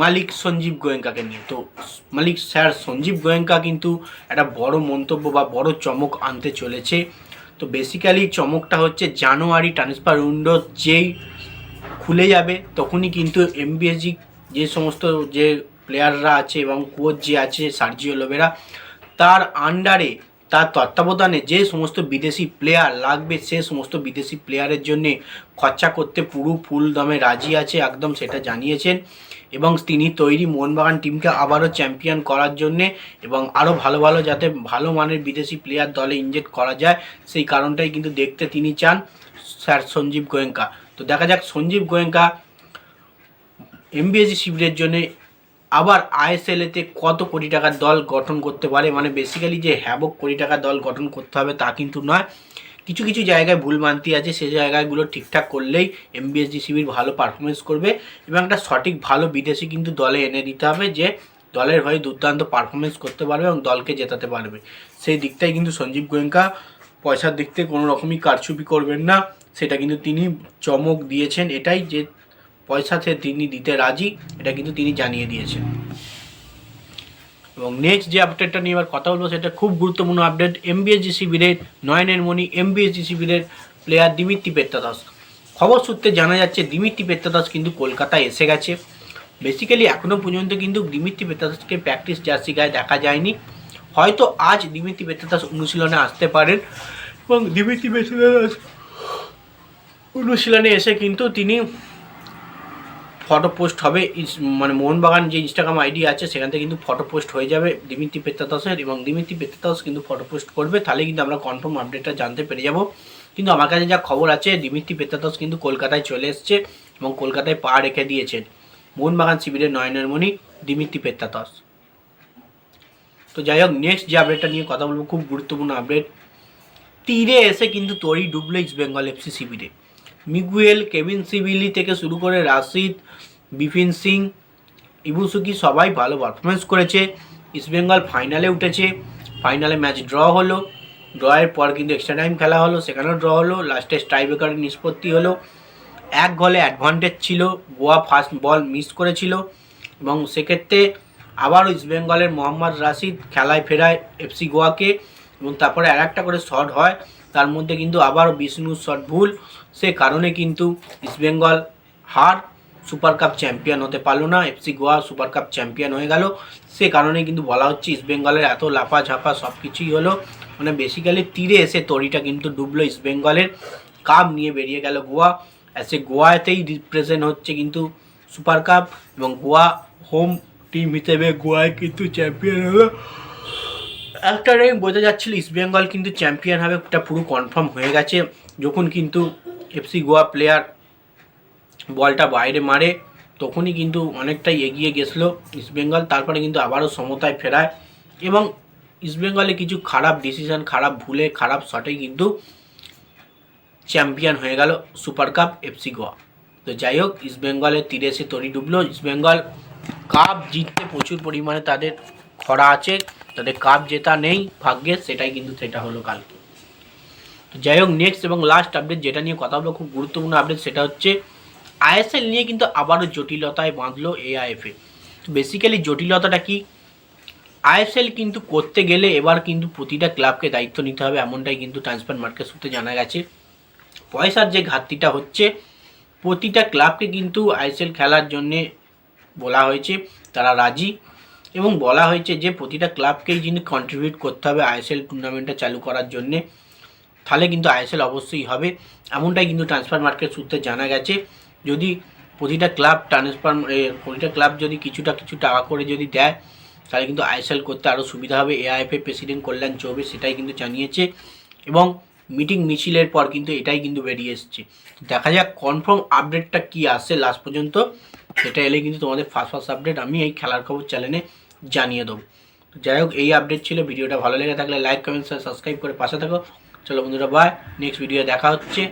মালিক সঞ্জীব গোয়েঙ্কাকে নিয়ে। তো মালিক স্যার সঞ্জীব গোয়েঙ্কা কিন্তু একটা বড় মন্তব্য বা বড় চমক আনতে চলেছে। তো বেসিক্যালি চমকটা হচ্ছে জানুয়ারি ট্রান্সফার উইন্ডো যেই খুলে যাবে, তখনই কিন্তু এমবিএসজি যে সমস্ত যে প্লেয়াররা আছে এবং কোচ যে আছে, সার্জিও লোবেরা তার আন্ডারে তার তত্ত্বাবধানে যে সমস্ত বিদেশি প্লেয়ার লাগবে, সে সমস্ত বিদেশি প্লেয়ারের জন্যে খরচা করতে পুরো ফুল দমে রাজি আছে, একদম সেটা জানিয়েছেন। এবং তিনি তৈরি মোহনবাগান টিমকে আবারও চ্যাম্পিয়ন করার জন্যে এবং আরও ভালো ভালো যাতে ভালো মানের বিদেশি প্লেয়ার দলে ইনজেক্ট করা যায়, সেই কারণটাই কিন্তু দেখতে তিনি চান স্যার সঞ্জীব গোয়েঙ্কা। তো দেখা যাক সঞ্জীব গোয়েঙ্কা এমবিএসি শিবিরের জন্য আবার আইএসএলেতে কত কোটি টাকার দল গঠন করতে পারে? মানে বেসিক্যালি যে হ্যাবক কোটি টাকার দল গঠন করতে হবে তা কিন্তু নয়। কিছু কিছু জায়গায় ভুল মানতি আছে সেই জায়গাগুলো ঠিকঠাক করলেই এমবিএসজি শিবির ভালো পারফরমেন্স করবে এবং একটা সঠিক ভালো বিদেশি কিন্তু দলে এনে দিতে হবে যে দলের হয়ে দুর্দান্ত পারফরমেন্স করতে পারবে এবং দলকে জেতাতে পারবে। সেই দিকটাই কিন্তু সঞ্জীব গোয়েঙ্কা পয়সার দিক থেকে কোনো রকমই কারচুপি করবেন না। সেটা কিন্তু তিনি চমক দিয়েছেন। এটাই যে পয়সাতে তিনি দিতে রাজি, এটা কিন্তু তিনি জানিয়ে দিয়েছেন। এবং নেক্সট যে আপডেটটা নিয়ে এবার কথা বলব, সেটা খুব গুরুত্বপূর্ণ আপডেট এমবিএসজি শিবিরের নয়নের মণি এমবিএসজি শিবিরের প্লেয়ার দিমিত্রি পেত্তাদাস খবর সূত্রে জানা যাচ্ছে দিমিত্রি পেত্তাদাস কিন্তু কলকাতায় এসে গেছে। বেসিক্যালি এখনও পর্যন্ত কিন্তু দিমিত্রি পেত্তাদাসকে প্র্যাকটিস জার্সি গায়ে দেখা যায়নি। হয়তো আজ দিমিত্রি পেত্তাদাস অনুশীলনে আসতে পারেন। এবং দিমিত্রি পেত্তাদাস অনুশীলনে এসে কিন্তু তিনি ফটো পোস্ট হবে। মানে মোহনবাগান যে ইনস্টাগ্রাম আইডি আছে, সেখান থেকে কিন্তু ফটো পোস্ট হয়ে যাবে। দিমিত্রি পেত্তাদাসের এবং দিমিত্রি পেত্তাদাস কিন্তু ফটো পোস্ট করবে। তাহলে কিন্তু আমরা কনফার্ম আপডেটটা জানতে পেরে যাব। কিন্তু আমার কাছে যা খবর আছে দিমিত্রি পেত্তাদাস কিন্তু কলকাতায় চলে এসছে এবং কলকাতায় পা রেখে দিয়েছেন। মোহনবাগান শিবিরের নয়নের মণি দিমিত্রি পেত্তাদাস। তো যাই হোক নেক্সট যে আপডেটটা নিয়ে কথা বলব, খুব গুরুত্বপূর্ণ আপডেট তীরে এসে কিন্তু তরি ডুবলো ইস্ট বেঙ্গল এফসি শিবিরে। মিগুয়েল, কেভিন সিভিলি থেকে শুরু করে রাশিদ, বিপিন সিং, ইবুসুকি সবাই ভালো পারফরমেন্স করেছে। ইস্টবেঙ্গল ফাইনালে উঠেছে। ফাইনালে ম্যাচ ড্র হলো। ড্রয়ের পর কিন্তু এক্সট্রা টাইম খেলা হলো, সেখানেও ড্র হলো। লাস্টে স্ট্রাইবেকারের নিষ্পত্তি হলো। এক গলে অ্যাডভান্টেজ ছিল। গোয়া ফার্স্ট বল মিস করেছিল। এবং সেক্ষেত্রে আবারও ইস্টবেঙ্গলের মোহাম্মদ রাশিদ খেলায় ফেরায় এফসি গোয়াকে। এবং তারপরে আর একটা করে শট হয়। তার মধ্যে কিন্তু আবারও বিষ্ণুর শট ভুল। সে কারণে কিন্তু ইস্টবেঙ্গল হার সুপার কাপ চ্যাম্পিয়ন হতে পারল না। FC Goa super cup champion হয়ে গেল। সে কারণে কিন্তু বলা হচ্ছে ইস্টবেঙ্গলের এত লাফা ঝাপা সব কিছুই হলো। মানে বেসিক্যালি তীরে এসে তরিটা কিন্তু ডুবলো ইস্টবেঙ্গলের কাপ নিয়ে বেরিয়ে গেল গোয়া। এসে গোয়াতেই রিপ্রেজেন্ট হচ্ছে কিন্তু সুপার কাপ এবং গোয়া হোম টিম হিসেবে গোয়ায় কিন্তু চ্যাম্পিয়ন হলো। একটা টাইম বোঝা যাচ্ছিল ইস্টবেঙ্গল কিন্তু চ্যাম্পিয়ন হবে, এটা পুরো কনফার্ম হয়ে গেছে। যখন কিন্তু এফসি গোয়া প্লেয়ার বলটা বাইরে মারে, তখনই কিন্তু অনেকটাই এগিয়ে গেছিল ইস্টবেঙ্গল তারপরে কিন্তু আবারও সমতায় ফেরায়। এবং ইস্টবেঙ্গলে কিছু খারাপ ডিসিশন খারাপ ভুলে, খারাপ শটে কিন্তু চ্যাম্পিয়ন হয়ে গেল সুপার কাপ এফসি গোয়া তো যাই হোক ইস্টবেঙ্গলের তীরে এসে তরি ডুবলো। ইস্টবেঙ্গল কাপ জিততে প্রচুর পরিমাণে তাদের খরা আছে। তাদের কাপ জেতা নেই, ভাগ্যে সেটাই কিন্তু সেটা হলো কালকে। তো যাই হোক নেক্সট এবং লাস্ট আপডেট যেটা নিয়ে কথা বলব, খুব গুরুত্বপূর্ণ আপডেট সেটা হচ্ছে আইএসএল নিয়ে কিন্তু আবারও জটিলতায় বাঁধলো এআইএফএ তো বেসিক্যালি জটিলতাটা কি? আইএসএল কিন্তু করতে গেলে এবার কিন্তু প্রতিটা ক্লাবকে দায়িত্ব নিতে হবে, এমনটাই কিন্তু ট্রান্সফার মার্কেট সূত্রে জানা গেছে। পয়সার যে ঘাটতিটা হচ্ছে, প্রতিটা ক্লাবকে কিন্তু আইএসএল খেলার জন্যে বলা হয়েছে, তারা রাজি। এবং বলা হয়েছে যে প্রতিটা ক্লাবকেই যিনি কন্ট্রিবিউট করতে হবে আইএসএল টুর্নামেন্টটা চালু করার জন্যে, তাহলে কিন্তু আইএসএল অবশ্যই হবে। এমনটাই কিন্তু ট্রান্সফার মার্কেট সূত্রে জানা গেছে। যদি প্রতিটা ক্লাব ট্রান্সফার প্রতিটা ক্লাব যদি কিছুটা কিছু টাকা করে যদি দেয়, তাহলে কিন্তু আইএসএল করতে আরও সুবিধা হবে। এআইএফএ প্রেসিডেন্ট কল্যাণ চৌবে সেটাই কিন্তু জানিয়েছে এবং মিটিং মিছিলের পর কিন্তু এটাই কিন্তু বেরিয়ে এসছে। দেখা যাক কনফার্ম আপডেটটা কি আসছে লাস্ট পর্যন্ত, সেটা এলে কিন্তু তোমাদের ফার্স্ট ফার্স্ট আপডেট আমি এই খেলার খবর চ্যানেলে জানিয়ে দেবো। যাই হোক, এই আপডেট ছিল। ভিডিওটা ভালো লেগে থাকলে লাইক কমেন্ট সাবস্ক্রাইব করে পাশে থাকো। চলো বন্ধুরা বাই নেক্সট ভিডিও দেখা হচ্ছে।